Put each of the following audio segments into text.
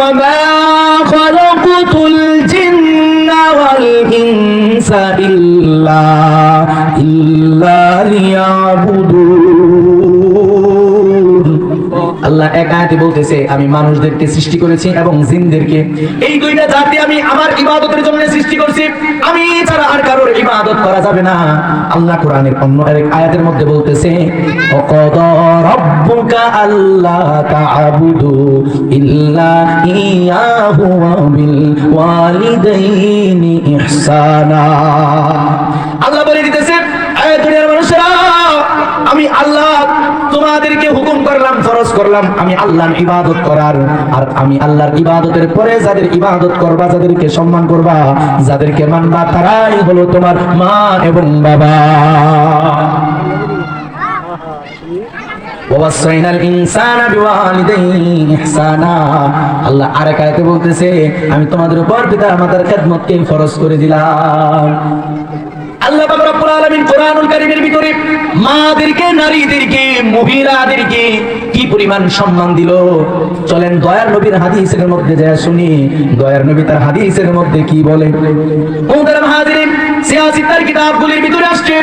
وما خلقت الجن والإنس إلا إلا ليعبدون আল্লাহ এক আয়াতে বলতেছে, আমি মানুষদেরকে সৃষ্টি করেছি এবং জিনদেরকে। এই দুইটা জাতি আমি আমার ইবাদতের জন্য সৃষ্টি করছি। আমি ছাড়া আর কারোর ইবাদত করা যাবে না। আল্লাহ কোরআনের অন্য এক আয়াতের মধ্যে বলতেছে, অকদ রব্বুকা আল্লাহ তা'বুদু ইল্লা ইয়াহু ওয়া বিল ওয়ালিদাইনি ইহসানা। আল্লাহ বলে দিতেছে এই দুনিয়ার মানুষেরা, আমি আল্লাহ করলাম, আমি আল্লাহর ইবাদত করার, আর আমি আল্লাহর ইবাদতের পরে যাদের ইবাদত করবা, যাদেরকে সম্মান করবা, যাদেরকে মানবা, তারাই হলো তোমার মা এবং বাবা। আল্লাহ আরেক বলতেছে, আমি তোমাদের উপর পিতা মাতার খেদমতকে ফরজ করে দিলাম। আল্লাহ পাক রব্বুল আলামিন কোরআনুল কারীমের ভিতরে মাদেরকে, নারীদেরকে, মহিলাদেরকে কি পরিমাণ সম্মান দিল? চলেন দয়ার নবীর হাদিসের মধ্যে যায় শুনি। দয়ার নবী তার হাদিসের মধ্যে কি বলে? মুহতারাম হাজিরিন সিয়াসিতার কিতাবগুলির ভিতরে আসছে।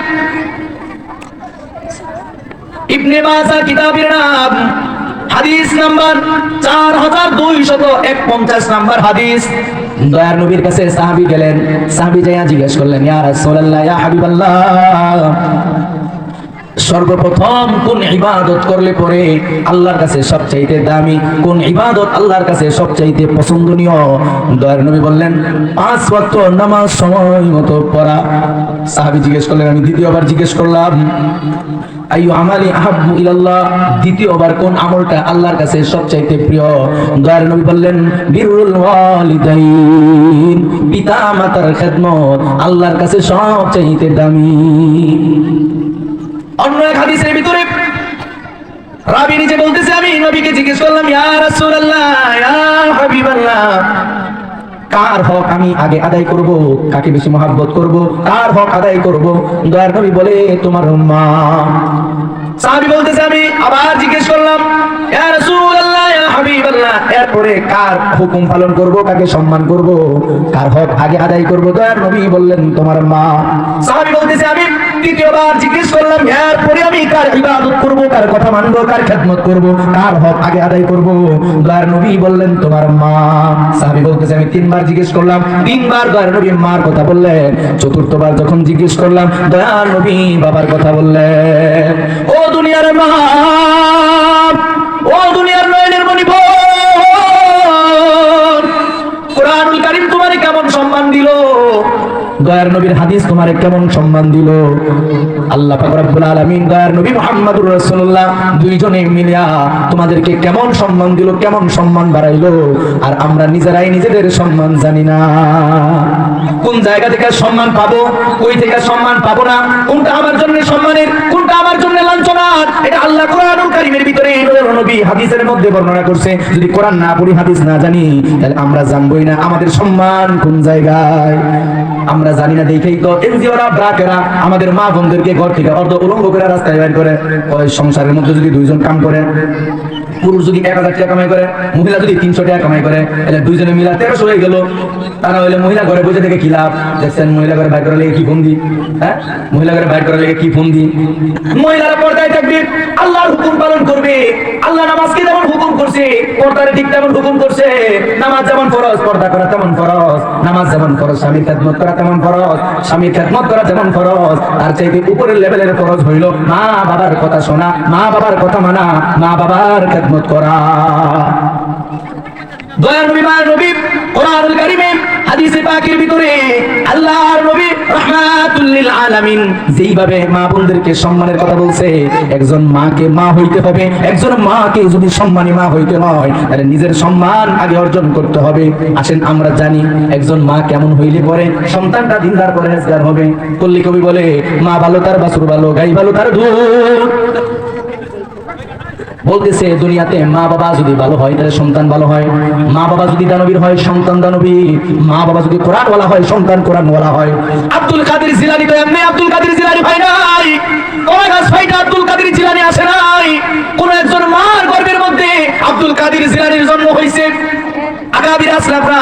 ইবনে মাসা কিতাবের নাম, হাদিস নাম্বার চার হাজার দুইশত এক পঞ্চাশ নাম্বার হাদিস। দয়ার নবীর কাছে সাহাবি গেলেন সাহাবি যাইয়া জিজ্ঞেস করলেন ইয়া রাসূলুল্লাহ ইয়া হাবিবাল্লাহ। সর্বপ্রথম কোন ইবাদত করলে পরে আল্লাহর কাছে সবচাইতে দামি, কোন ইবাদত আল্লাহর কাছে সবচাইতে পছন্দনীয়? দয়ার নবী বললেন, পাঁচ ওয়াক্ত নামাজ সময় মতো পড়া। সাহাবী জিজ্ঞেস করলেন, আমি দ্বিতীয়বার জিজ্ঞেস করলাম দ্বিতীয়বার কোন আমলটা আল্লাহর কাছে সবচাইতে প্রিয়? দয়ার নবী বললেন, বিরুল পিতা মাতার খেদমত আল্লাহর কাছে সবচাইতে দামি। অন্য এক হাদিসের ভিতরে রাবি নিজে বলতেছে, আমি নবীকে জিজ্ঞেস করলাম, ইয়া রাসূলুল্লাহ, ইয়া হাবিবাল্লাহ, কার হক আমি আগে আদায় করব? কাকে বেশি মহাব্বত করব? কার হক আদায় করব? দয়ার নবী বলে, তোমার মা সাহাবী বলতেছে, আমি আবার জিজ্ঞেস করলাম, ইয়া রাসূলুল্লাহ, ইয়া হাবিবাল্লাহ, এরপরে কার হুকুম পালন করব, কাকে সম্মান করব, কার হক আগে আদায় করব? দয়ার নবী বললেন, তোমার মা। সাহাবী বলতেছে, আমি তৃতীয়বার জিজ্ঞেস করলাম, এরপরে আমি কার ইবাদত করব, কার কথা মানবো, কার খেদমত করব, কার হক আগে আদায় করব? দয়ার নবী বললেন, তোমার মা। সাহাবী বলতেছে, আমি তিনবার জিজ্ঞেস করলাম, তিনবার দয়ার নবী মার কথা বললেন, চতুর্থবার যখন জিজ্ঞেস করলাম, দয়ার নবী বাবার কথা বললেন। ও দুনিয়ার মা ও দুনিয়ার নয়নের মণি কোরআনুল কারীম তোমারে কেমন সম্মান দিল? দয়ার নবীর হাদিস তোমারে কেমন সম্মান দিল? আল্লাহ রব্বুল আলামিন দয়ার নবী মুহাম্মদুর রাসূলুল্লাহ দুইজনে মিলিয়া তোমাদেরকে কেমন সম্মান দিল, কেমন সম্মান বাড়াইলো? আর আমরা নিজেরাই নিজেদের সম্মান জানি না। কোন জায়গা থেকে সম্মান পাবো, কই থেকে সম্মান পাবো না? কোনটা আমার জন্য সম্মানের, কোনটা আমার জন্য লাঞ্ছনার? এটা আল্লাহ কোরআনুল কারীমের ভিতরে নবী হাদিসের মধ্যে বর্ণনা করছে, যদি কোরআন না পড়ি, হাদিস না জানি, তাহলে আমরা জানবই না আমাদের সম্মান কোন জায়গায়। আমরা জানি না দেখেই তো এনজিওরা, ব্রাকেরা, আমাদের মা বোনদেরকে ঘর থেকে অর্ধ উলঙ্গ করে রাস্তায় বের করে সংসারের মধ্যে যদি দুইজন কাম করে পুরুষ যদি এক হাজার টাকা কামাই করে, মহিলা যদি তিনশো টাকা কামাই করে, তাহলে দুইজনে মিলা তেরোশো হয়ে গেল। তারা হইলে মহিলা ঘরে বসে থেকে কি লাভ? দেখছেন মহিলা ঘরে বাইর করা লেগে কি ফোন দি হ্যাঁ? মহিলা ঘরে বাইর করা লেগে কি ফোন দি মহিলারা পর্দায় থাকবে, আল্লাহর হুকুম পালন করবে। আল্লাহ নামাজকে যেমন হুকুম করছে, পর্দার ঠিক তেমন হুকুম করছে। নামাজ যেমন ফরজ, পর্দা করা তেমন ফরজ। নামাজ যেমন ফরজ, স্বামীর খেদমত করা তেমন ফরজ। স্বামীর খেদমত করা যেমন ফরজ। তার চাইতে উপরের লেভেলের ফরজ হইল মা বাবার কথা শোনা মা বাবার কথা মানা মা বাবার খেদমত করা। দয়া নবী কোরআনুল হাদিসে পাকের ভিতরে আল্লাহর নবী রাহমাতুল আলামিন যেইভাবে মা বোনদেরকে সম্মানের কথা বলছে, একজন মাকে মা হইতে হবে, একজন মাকে যদি সম্মানী মা হইতে হয়, তাহলে নিজের সম্মান আগে অর্জন করতে হবে। আসেন আমরা জানি একজন মা কেমন হইলে পরে সন্তানটা দিনদার পরহেজগার হবে। কল্লি কবি বলে, মা ভালো তার বাসুর ভালো, গাই ভালো তার দুধ। বলতেছে, দুনিয়াতে মা বাবা যদি ভালো হয়, তাহলে সন্তান ভালো হয়। মা বাবা যদি দানবীর হয়, সন্তান দানবী। মা বাবা যদি কোরআন ওয়ালা হয়, সন্তান কোরআন ওয়ালা হয়। আব্দুল কাদের জিলানি তো এমনি আব্দুল কাদের জিলানি ভাই নাই। কয় গাছ ভাইটা আব্দুল কাদের জিলানি আসে নাই। কোন একজন মার গর্ভের মধ্যে আব্দুল কাদের জিলানির জন্ম হয়েছে আগাবির আসলাফরা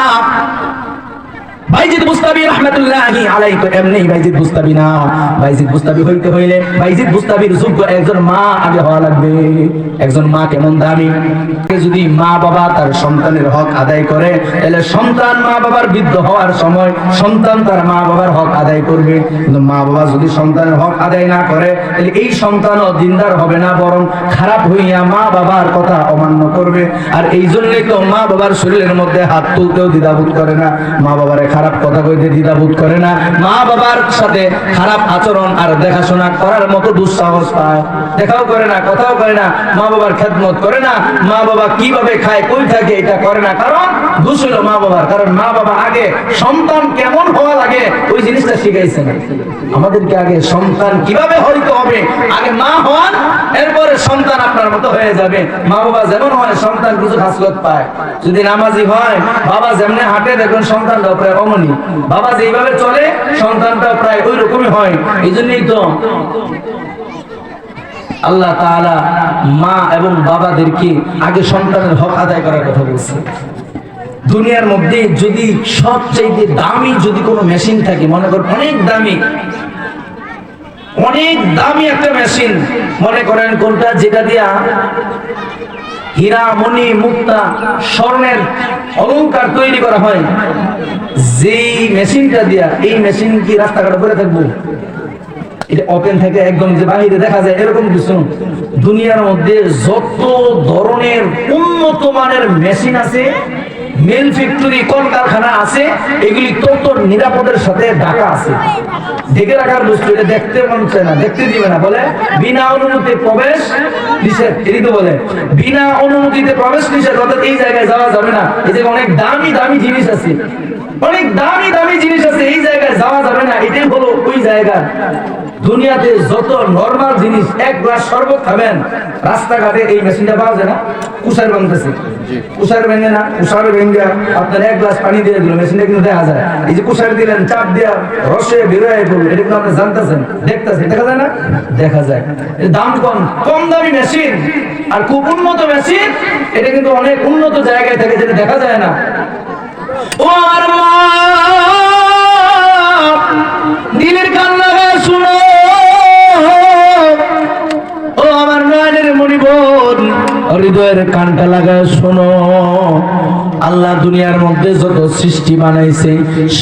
বাইজিদ বুস্তাবি রহমাতুল্লাহি আলাইহি এমনি বাইজিদ না। বাইজিদ হইতে হইলে বাইজিদ যোগ্য একজন মা আগে হওয়া লাগবে। একজন মা কেমন দামি? যদি মা বাবা তার সন্তানের হক আদায় করে, তাহলে সন্তান মা বাবার বৃদ্ধ হওয়ার সময় সন্তান তার মা বাবার হক আদায় করবে। কিন্তু মা বাবা যদি সন্তানের হক আদায় না করে, তাহলে এই সন্তানও দিনদার হবে না, বরং খারাপ হইয়া মা বাবার কথা অমান্য করবে। আর এই জন্যই তো মা বাবার শরীরের মধ্যে হাত তুলতেও দ্বিধাবোধ করে না। মা বাবার খারাপ কথা কইতে দ্বিধাবোধ করে না। মা বাবার সাথে খারাপ আচরণ আর দেখাশোনা করার মতো দুঃসাহস পায়। দেখাও করে না, কথাও করে না মা বাবার খেদমত করে না মা বাবা কীভাবে খায়, কই থাকে, এটা করে না। কারণ দোষ মা বাবার কারণ মা বাবা আগে সন্তান কেমন হওয়া লাগে, ওই জিনিসটা শিখাইছেন আমাদেরকে আগে সন্তান কীভাবে হইতে হবে, আগে মা হন, এরপরে সন্তান আপনার মতো হয়ে যাবে। মা বাবা যেমন হয়, সন্তান কিছু খাসলত পায়। যদি নামাজি হয়, বাবা যেমনি হাঁটে দেখুন সন্তানটা অমনি বাবা যেইভাবে চলে, সন্তানটা প্রায় ওই রকমই হয়। এই জন্যই তো আল্লাহ তাআলা মা এবং বাবাদেরকে আগে সন্তানের হক আদায় করার কথা বলছে। দুনিয়ার মধ্যে যদি সবচাইতে দামি যদি কোনো মেশিন থাকে, মনে করেন অনেক দামি অনেক দামি একটা মেশিন, মনে করেন কোনটা? যেটা দিয়া হীরা মণি মুক্তা স্বর্ণের অলংকার তৈরি করা হয়। যেই মেশিনটা দিয়া, এই মেশিন কি রাস্তাঘাটে করে থাকব? এটা ওপেন থেকে একদম যে বাহিরে দেখা যায়, এরকম কিছু দুনিয়ার মধ্যে যত ধরনের উন্নত মানের মেশিন আছে মিল ফ্যাক্টরি কলকারখানা আছে, এগুলি তত নিরাপদের সাথে ঢাকা আছে। ঢেকে রাখার বস্তু, এটা দেখতে মন চায় না, দেখতে দিবে না, বলে? বিনা অনুমতি প্রবেশ বিনা অনুমতিতে প্রবেশ নিষেধ, অর্থাৎ এই জায়গায় যাওয়া যাবে না। এই অনেক দামি দামি জিনিস আছে। অনেক দামি দামি জিনিস আছে, এই জায়গায় যাওয়া যাবে না। এটাই হলো ওই জায়গা। দুনিয়াতে যত নরমাল জিনিস এক গ্লাস শরবত খাবেন রাস্তাঘাটে এই মেশিনটা পাওয়া যায় না কুষার বানতেছে। কুষার ভেঙে না কুষার ভেঙে আপনার এক গ্লাস পানি দিয়ে দিল মেশিনটা কিন্তু দেখা যায়। এই যে কুষার দিলেন চাপ দিয়া রসে বেরোয় পড়ল এটা কিন্তু আপনি জানতেছেন দেখতেছেন দেখা যায় না? দেখা যায়। দাম কম কম দামি মেশিন আর খুব উন্নত মেশিন এটা কিন্তু অনেক উন্নত জায়গায় থাকে যেটা দেখা যায় না। ও আমার মা! হৃদয়ের কানটা লাগায় শোনো। আল্লাহ দুনিয়ার মধ্যে যত সৃষ্টি বানাইছে,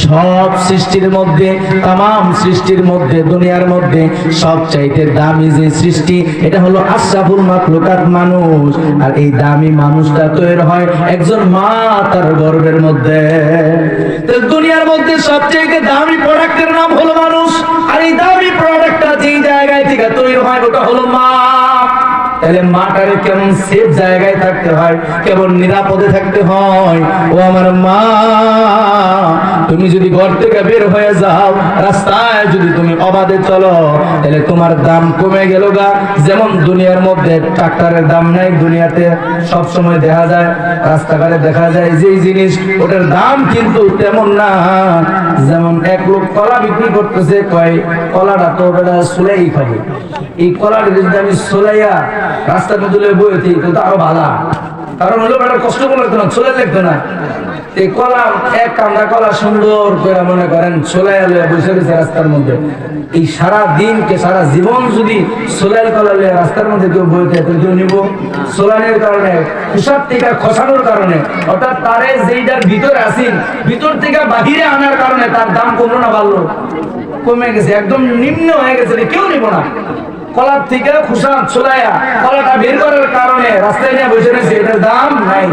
সব সৃষ্টির মধ্যে তাম সৃষ্টির মধ্যে, দুনিয়ার মধ্যে সব চাইতে দামি যে সৃষ্টি, এটা হলো আশরাফুল মাখলুকাত মানুষ। আর এই দামি মানুষটা তৈরি হয় একজন মা তার গর্বের মধ্যে। দুনিয়ার মধ্যে সবচেয়ে দামি প্রোডাক্টের নাম হলো মানুষ। আর এই দামি প্রোডাক্টটা যেই জায়গায় থেকে তৈরি হয়, ওটা হলো মা। তাহলে মাটারে কেমন সেফ জায়গায় থাকতে হয়, কেমন নিরাপদে থাকতে হয়? ও আমার মা, তুমি যদি ঘর থেকে বের হয়ে যাও, রাস্তায় যদি তুমি অবাধে চলো, তাহলে তোমার দাম কমে গেল গা। যেমন দুনিয়ার মধ্যে ট্রাক্টরের দাম নাই, দুনিয়াতে সব সময় দেখা যায়, রাস্তাঘাটে দেখা যায়, যেই জিনিস ওটার দাম কিন্তু তেমন না। যেমন এক লোক কলা বিক্রি করতেছে, কয়, কলাটা তো বেটা সুলাই খাবে। এই কলাটা যদি আমি সুলাইয়া রাস্তার মধ্যে বয়ে দিই তো আরও ভালো কারণ হলো বেটা কষ্ট করে না, চলে লাগতো না। এই কলা, এক কান্দা কলা সুন্দর করে মনে করেন বসে রাস্তার মধ্যে। এই সারা দিন কে সারা জীবন যদি সোলাইল কলা রাস্তার মধ্যে কেউ বইতে কেউ নিব? কারণে হিসাব থেকে খসানোর কারণে, অর্থাৎ তারে যেইটার ভিতরে আসিন ভিতর থেকে বাহিরে আনার কারণে তার দাম কমলো না, বাড়লো। কমে গেছে, একদম নিম্ন হয়ে গেছে, কেউ নিব না। কলার থেকে খুশা চুলাইয়া কলাটা বের করার কারণে রাস্তায় নিয়ে বসে রয়েছে, এটার দাম নাই।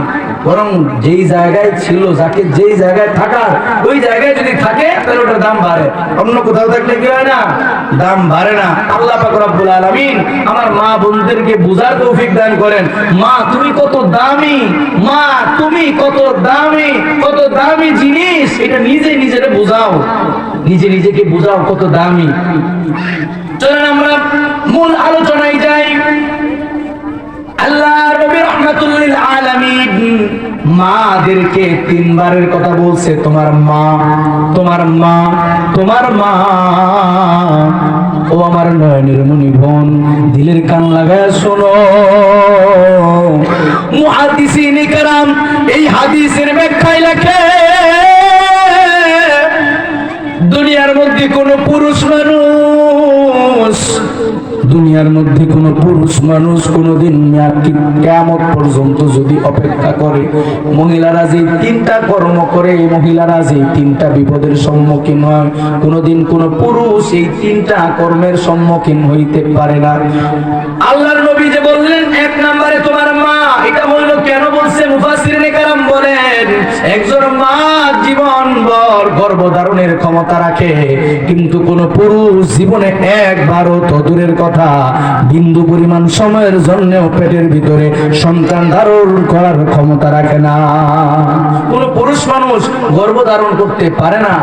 বরং যেই জায়গায় ছিল, যাকে যেই জায়গায় থাকার, ওই জায়গায় যদি থাকে, তাহলে ওটার দাম বাড়ে। অন্য কোথাও থাকলে কি হয় না? দাম বাড়ে না। আল্লাহ পাক রব্বুল আলামিন আমার মা বোনদেরকে বুঝার তৌফিক দান করেন। মা, তুমি কত দামি? মা, তুমি কত দামি? কত দামি জিনিস? এটা নিজে নিজের বোঝাও। নিজে নিজেকে বোঝাও কত দামি। চলেন আমরা মূল আলোচনায় যাই মাদেরকে তিনবারের কথা বলছে, তোমার মা তোমার মা তোমার মা। ও আমার নয়নের মনি বোন, দিলের কান লাগায় শোনো। মুহাদ্দিসিন কেরাম এই হাদিসের ব্যাখ্যায় লেখে, দুনিয়ার মধ্যে কোন পুরুষ মানুষ দুনিয়ার মধ্যে কোন পুরুষ মানুষ কোনদিন কেমন পর্যন্ত যদি অপেক্ষা করে? মহিলারা যে তিনটা কর্ম করে, এই মহিলারা যে তিনটা বিপদের সম্মুখীন হয়। কোনদিন কোন পুরুষ এই তিনটা কর্মের সম্মুখীন হইতে পারে না। আল্লাহর নবী যে বললেন, এক নম্বরে তোমার মা, এটা বলল কেন বলছে মুফাসসিরিনে কারাম বলেন, একজন মা গর্ভধারণের ক্ষমতা রাখে। কিন্তু কোন পুরুষ জীবনে একবারও তো দূরের কথা। বিন্দু পরিমাণ সময়ের জন্য পেটের ভিতরে সন্তান ধারণ করার ক্ষমতা রাখে না। কোন পুরুষ মানুষ গর্ভধারণ করতে পারে না।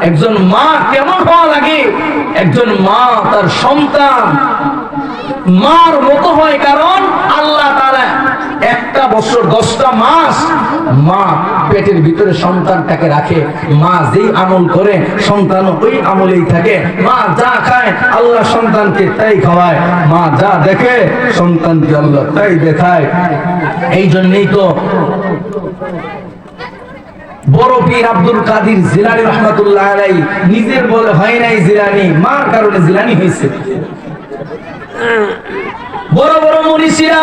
একজন মা কেমন হওয়া লাগে? একজন মা তার সন্তান মার মতো হয় কারণ বছর দশটা মাস মা পেটের ভিতরে সন্তানটাকে রাখে। মা যেই আমল করে সন্তান ওই আমলেই থাকে। মা যা খায়, আল্লাহ সন্তানকে তাই খাওয়ায়। মা যা দেখে, সন্তানকে আল্লাহ তাই দেখায়। এই জন্যই তো বড় পীর আব্দুল কাদির জিলানি রহমাতুল্লাহ আলাই নিজের বলে হয় নাই জিলানি, মার কারণে জিলানি হয়েছে। বড় বড় মনীষীরা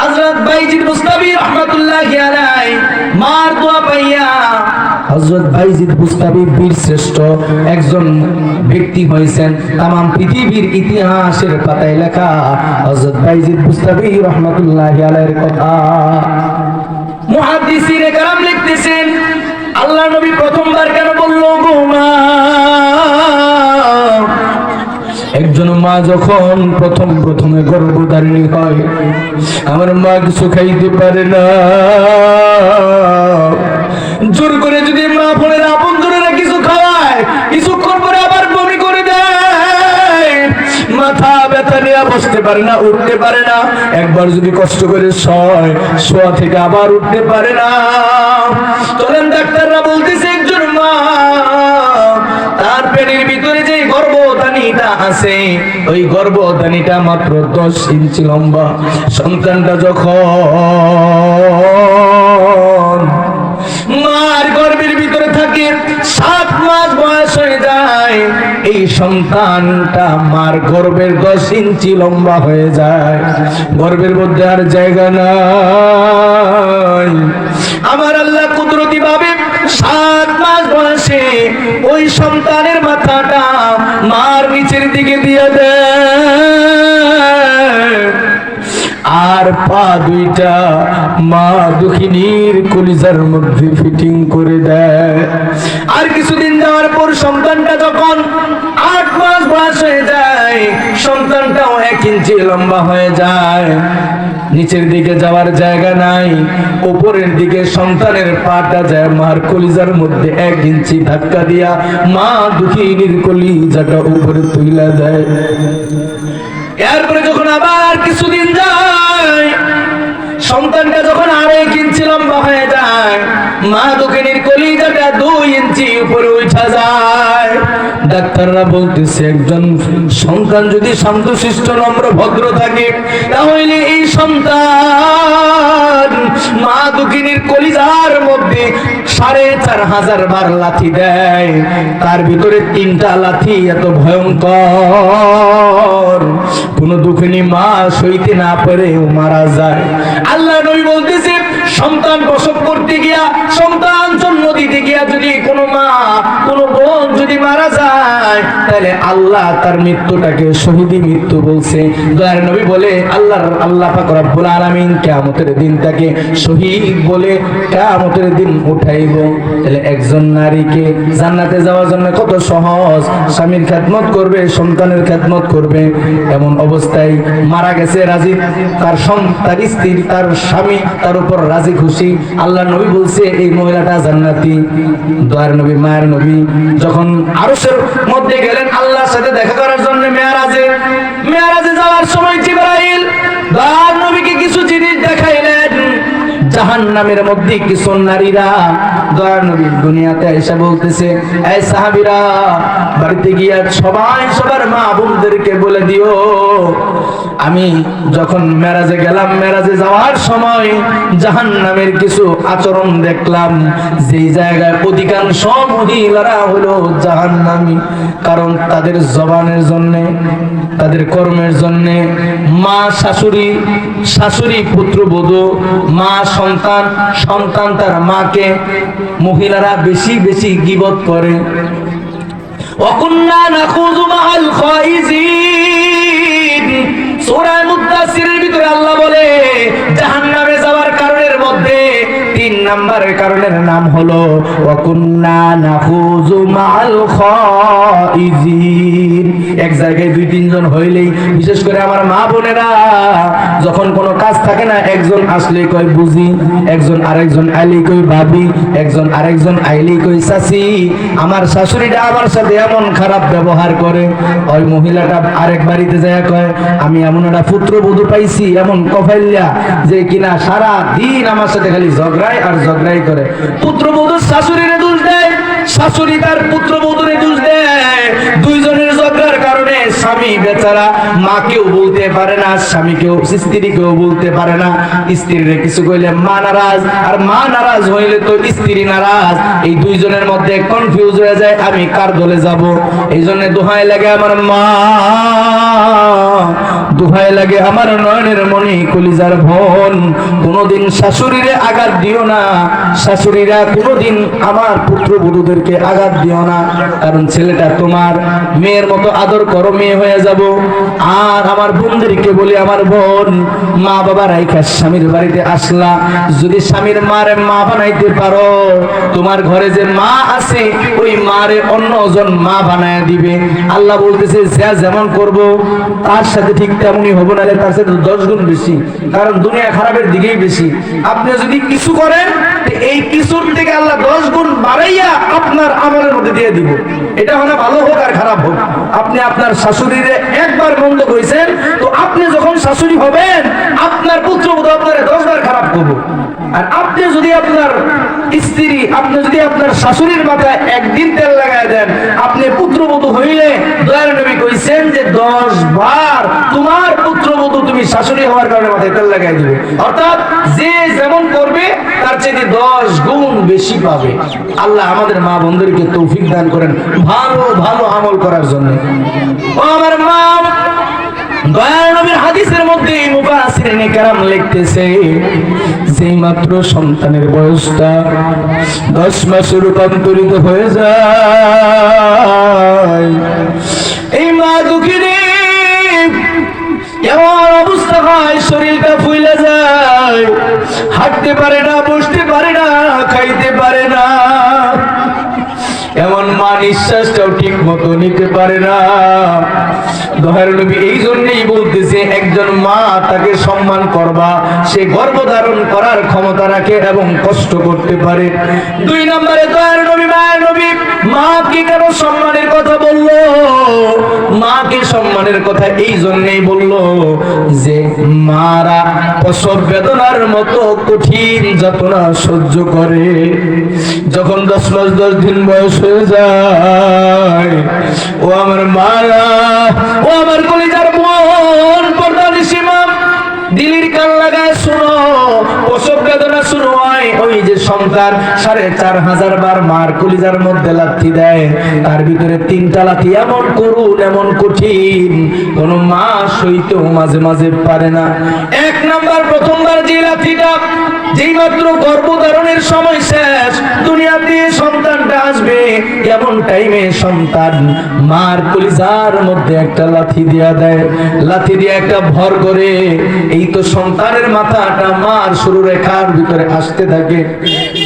হযরত বাইজিদ মুস্তাবি রহমাতুল্লাহি আলাই মার দোয়া পাইয়া হযরত বাইজিদ মুস্তাবি বীর শ্রেষ্ঠ একজন ব্যক্তি হয়েছেন। তামাম পৃথিবীর ইতিহাসের পাতায় লেখা হযরত বাইজিদ মুস্তাবি রহমাতুল্লাহি আলাইহির কথা। মুহাদ্দিসিনে কালাম লিখতেছেন, আল্লাহ নবী প্রথমবার কেন বলল গো মা একজন মা যখন প্রথম প্রথমে গর্ভধারিণী হয়, আমার মা কিছু খাইতে পারে না। জোর করে যদি মা ফোনের আপন জোরেরা কিছু খাওয়ায় কিছুক্ষণ পরে আবার বমি করে মাথা ব্যথা নিয়ে বসতে পারে না, উঠতে পারে না। একবার যদি কষ্ট করে থেকে আবার উঠতে পারে না। ডাক্তাররা বলতেছে আছে। ওই গর্ভধানীটা মাত্র দশ ইঞ্চি লম্বা। সন্তানটা যখন মার গর্ভের ভিতরে থাকে, সাত মাস বয়স হয়ে যায়, এই সন্তানটা মার গর্ভের দশ ইঞ্চি লম্বা হয়ে যায়। গর্ভের মধ্যে আর জায়গা নাই। আমার আল্লাহ কুদরতি ভাবে সাত মাস বয়সে ওই সন্তানের মাথাটা আর পা দুইটা মা দুঃখিনীর কলিজার মধ্যে ফিটিং করে দেয়। আর কিছুদিন যাওয়ার পর সন্তানটা যখন আট মাস বয়স হয়ে যায়, সন্তানটাও এক ইঞ্চি লম্বা হয়ে যায়। নিচের দিকে যাওয়ার জায়গা নাই উপরের দিকে সন্তানের পাটা যায়, মার কলিজার মধ্যে এক ইঞ্চি ধাক্কা দিয়া মা দুঃখিনীর কলিজাটা উপরে তুইলা দেয়। এরপরে যখন আবার কিছুদিন যায়, সন্তানটা যখন আড়াই ইঞ্চি লম্বা হয়ে যায়, মা দোকানের কলিজাটা দুই ইঞ্চি উপরে উঠা যায়। ডাক্তাররা বলতেছে, একজন সন্তান যদি শান্ত শান্তশিষ্ট, নম্র, ভদ্র থাকে, তাহলে এই সন্তান মা দুঃখিনীর কলিজার মধ্যে সাড়ে চার হাজার বার লাথি দেয়। তার ভিতরে তিনটা লাথি এত ভয়ঙ্কর। কোন দুঃখিনী মা সইতে না পারে মারা যায়। আল্লাহ নবী বলতেছে, সন্তান প্রসব করতে গিয়া, সন্তান জন্ম দিতে গিয়া যদি কোনো মা, কোনো বোন যদি মারা যায়, তাহলে আল্লাহ তার মৃত্যুটাকে শহীদি মৃত্যু বলছে। দয়ার নবী বলে আল্লাহর আল্লাহ পাক রব্বুল আলামিন কিয়ামতের দিন তাকে শহীদ বলে কিয়ামতের দিন উঠাইব। তাহলে একজন নারীকে জান্নাতে যাওয়ার জন্য কত সহজ। স্বামীর খেদমত করবে, সন্তানের খেদমত করবে। এমন অবস্থায় মারা গেছে রাজি তার তার স্ত্রী, তার স্বামী, তার উপর রাজি খুশি। আল্লাহ নবী বলছে, এই মহিলাটা জান্নাতি। দয়ার নবী, মায়ের নবী যখন আরশের মধ্যে গেলেন, আল্লাহর সাথে দেখা করার জন্য মেয়ারাজে মেয়ারাজে যাওয়ার সময় জিবরাইল দয়ার নবীকে কিছু জিনিস দেখাইলেন। জাহান নামের মধ্যে কিছু নারীরা দয়ার নবী দুনিয়াতে এসে বলতেছে, এই সাহাবীরা, বাড়িতে গিয়ে সবাই সবার মা বোনদেরকে বলে দিও, আমি যখন মেরাজে গেলাম, মেরাজে যাওয়ার সময় জাহান নামের কিছু আচরণ দেখলাম, যেই জায়গায় অধিকাংশ মহিলারা হলো জাহান নামি কারণ তাদের জবানের জন্যে, তাদের কর্মের জন্যে, মা শাশুড়ি শাশুড়ি পুত্রবধূ, মা সন্তান সন্তান তার মাকে, মহিলারা বেশি বেশি গিবত করে। অকুন্না নাখুজু ভিতরে আল্লাহ বলে, জাহান্নামে যাওয়ার কারণের মধ্যে তিন নাম্বারের কারণের নাম হলো নাখুজু মাআল খাইজিন এক জায়গায় দুই হইলেই, বিশেষ করে আমার মা বোনেরা, যখন কোনো কাজ থাকে না, একজন আসলে বুঝি, একজন আরেকজন কই ভাবি, একজন আরেকজন কই আমার শাশুড়িটা আমার সাথে এমন খারাপ ব্যবহার করে, ওই মহিলাটা আরেক বাড়িতে যায় কয়, আমি এমন একটা পুত্রবধূ পাইছি, এমন কফাইল্লা যে কিনা সারা দিন আমার সাথে খালি ঝগড়াই আর ঝগড়াই করে। পুত্রবধূ শাশুড়িরে দোষ দেয়, শাশুড়ি তার পুত্রবধূরে দোষ দেয়। দুইজনের ঝগড়ার কারণে স্বামী বেচারা মাকেও বলতে পারে না, স্বামীকেও, স্ত্রীকেও বলতে পারে না। স্ত্রীর কিছু কইলে মা নারাজ, আর মা নারাজ হইলে তো স্ত্রী নারাজ। এই দুইজনের মধ্যে কনফিউজ হয়ে যায়, আমি কার দলে যাব? এই জন্য দোহাই লাগে আমার মা। দোহাই লাগে আমার নয়নের মনি কলিজার ভন কোনোদিন শাশুড়িরে আঘাত দিও না, শাশুড়িরা কোনোদিন আমার পুত্রবধূদেরকে আঘাত দিও না। কারণ ছেলেটা তোমার মেয়ের মতো আদর করো, মেয়ে হয়ে যাব। আর আমার বোনদেরকে বলি আমার বোন, মা বাবা রাইখা স্বামীর বাড়িতে আসলা। যদি স্বামীর মারে মা বানাইতে পারো, তোমার ঘরে যে মা আছে, ওই মারে অন্যজন মা বানায় দিবে। আল্লাহ বলতেছে, যা যেমন করব, তার সাথে ঠিক তেমনই হব না তার সাথে দশ গুণ বেশি। কারণ দুনিয়া খারাপের দিকেই বেশি। আপনি যদি কিছু করেন এই কিছুর থেকে আল্লাহ দশ গুণ বাড়াইয়া আপনার আমলের মধ্যে দিয়ে দিব। এটা হলে ভালো হোক আর খারাপ হোক। আপনি আপনার শাশুড়িরে একবার বন্ধ করেছেন, তো আপনি যখন শাশুড়ি হবেন, আপনার পুত্রবধূ আপনার দশবার খারাপ করব। আর আপনি যদি আপনার স্ত্রী, আপনি যদি আপনার শাশুড়ির মাথায় একদিন তেল লাগায় দেন, আপনি পুত্রবধূ হইলে দয়ার নবী কইছেন যে দশ বার তোমার পুত্রবধূ তুমি শাশুড়ি হওয়ার কারণে মাথায় তেল লাগাই দিবে। অর্থাৎ যে যেমন করবে, তার চেয়ে দশ গুণ বেশি পাবে। আল্লাহ আমাদের মা বন্ধুদেরকে তৌফিক দান করেন ভালো ভালো আমল করার জন্য। আমার মা রূপান্তরিত হয়ে যায়। এই মা দুঃখিনী এমন অবস্থা হয়, শরীরটা ফুলে যায়। হাঁটতে পারে না, বসতে পারে না। নিঃশ্বাসটাও ঠিক মতো নিতে পারে না। নবী এই জন্যই বলতেছে, একজন মা তাকে সম্মান করবা, সে করার ক্ষমতা রাখে এবং কষ্ট করতে পারে। দুই নম্বরে নবী, মায়ের নবী কেন সম্মানের কথা বলল? সম্মানের কথা এই জন্যই বলল যে, মারা প্রসব বেদনার মতো কঠিন যাতনা সহ্য করে। যখন দশ মাস দশ দিন বয়স হয়ে যায় ও আমার মারা ও আমার কলিজার সন্তান সাড়ে চার হাজার বার মার কলিজার মধ্যে লাথি দেয়। তার ভিতরে তিনটা লাথি এমন করুন, এমন কঠিন। কোন মা সইতেও মাঝে মাঝে পারে না। এক নাম্বার, প্রথমবার যে লাথিটা যেই মাত্র গর্ভধারণের সময় শেষ, দুনিয়াতে সন্তানটা আসবে এমন টাইমে সন্তান মার কলিজার মধ্যে একটা লাথি দিয়া দেয়। লাথি দিয়ে একটা ভর করে। এই তো সন্তানের মাথাটা মার শুরু রেখার ভিতরে আসতে থাকে।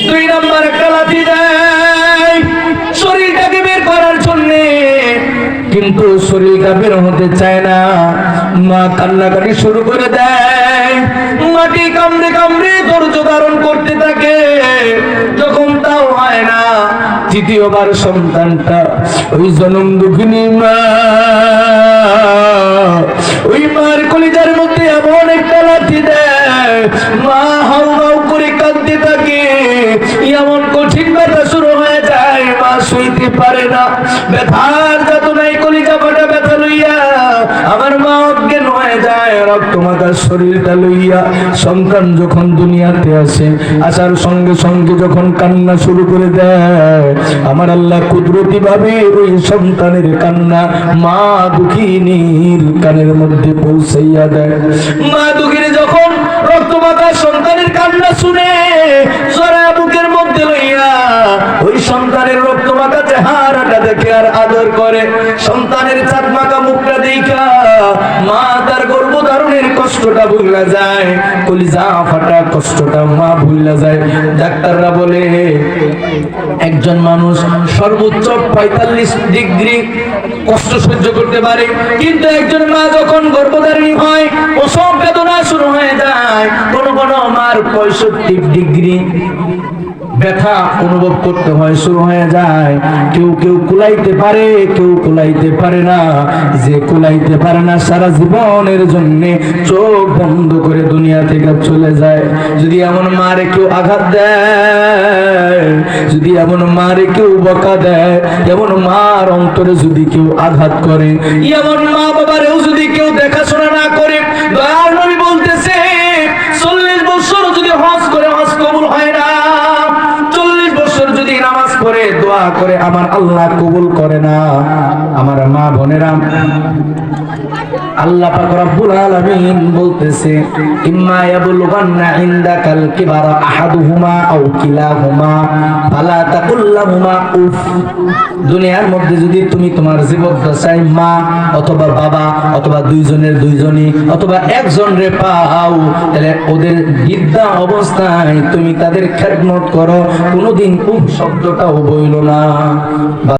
দুই নম্বর একটা লাথি দেয় শরীরটাকে বের করার জন্য। কিন্তু শরীরটা বের হতে চায় না। মা কান্নাকাটি শুরু করে দেয়। মাটি কামড়ে কামড়ে ধৈর্য ধারণ করতে থাকে। যখন তাও হয় না, তৃতীয়বার সন্তানটা ওই জনম দুঃখিনী মা, ওই মার কলিজার মধ্যে এমন একটা লাথি দেয়। মা হাউ হাউ করে কাঁদতে থাকে। এমন কঠিন ব্যথা শুরু হয়ে যায়, মা শুইতে পারে না। ব্যথার যত নাই, কলিজা ফাটা ব্যথা লইয়া। আমার মা অজ্ঞান হয়ে যায় রক্ত মাথার শরীরটা লইয়া। সন্তান যখন দুনিয়াতে আসে, আসার সঙ্গে সঙ্গে যখন কান্না শুরু করে দেয়, আমার আল্লাহ কুদরতি ভাবে ওই সন্তানের কান্না মা দুঃখিনীর কানের মধ্যে পৌঁছাইয়া দেয়। মা দুঃখিনী যখন রক্তমাতার সন্তানের কান্না শুনে, জরা সন্তানের রক্তমাতা চেহারাটা দেখে আর আদর করে। সন্তানের চাঁদ মাখা মুখটা দেখা মা তার গর্ভধারণের কষ্টটা ভুলা যায়। কলিজা ফাটা কষ্টটা মা ভুলা যায়। ডাক্তাররা বলে, একজন মানুষ সর্বোচ্চ পঁয়তাল্লিশ ডিগ্রি কষ্ট সহ্য করতে পারে। কিন্তু একজন মা যখন গর্ভধারিণী হয়, প্রসব বেদনা শুরু হয়ে যায়। কোন কোন মার পঁয়ষট্টি ডিগ্রি ব্যথা অনুভব করতে হয়, শুরু হয়ে যায়। কেউ কেউ কুলাইতে পারে, কেউ কুলাইতে পারে না। যে কুলাইতে পারে না, সারা জীবনের জন্য চোখ বন্ধ করে দুনিয়া থেকে চলে যায়। যদি এমন মারে কেউ আঘাত দেয়, যদি এমন মারে কেউ বকা দেয়, এমন মার অন্তরে যদি কেউ আঘাত করে, এমন মা বাবারেও যদি আমার আল্লাহ কবুল করে না। আমার মা বোনেরা আল্লাহ পাক আলামিন বলতেছে, ইম্মা আহাদুহুমা আও কিলাহুমা, ফালা উফ। দুনিয়ার মধ্যে যদি তুমি তোমার জীবদ্দশায় মা অথবা বাবা অথবা দুইজনের দুইজনই অথবা একজন রে পাও, তাহলে ওদের বিদ্যা অবস্থায় তুমি তাদের খেদমত করো, কোনোদিন উফ শব্দটাও বইল না।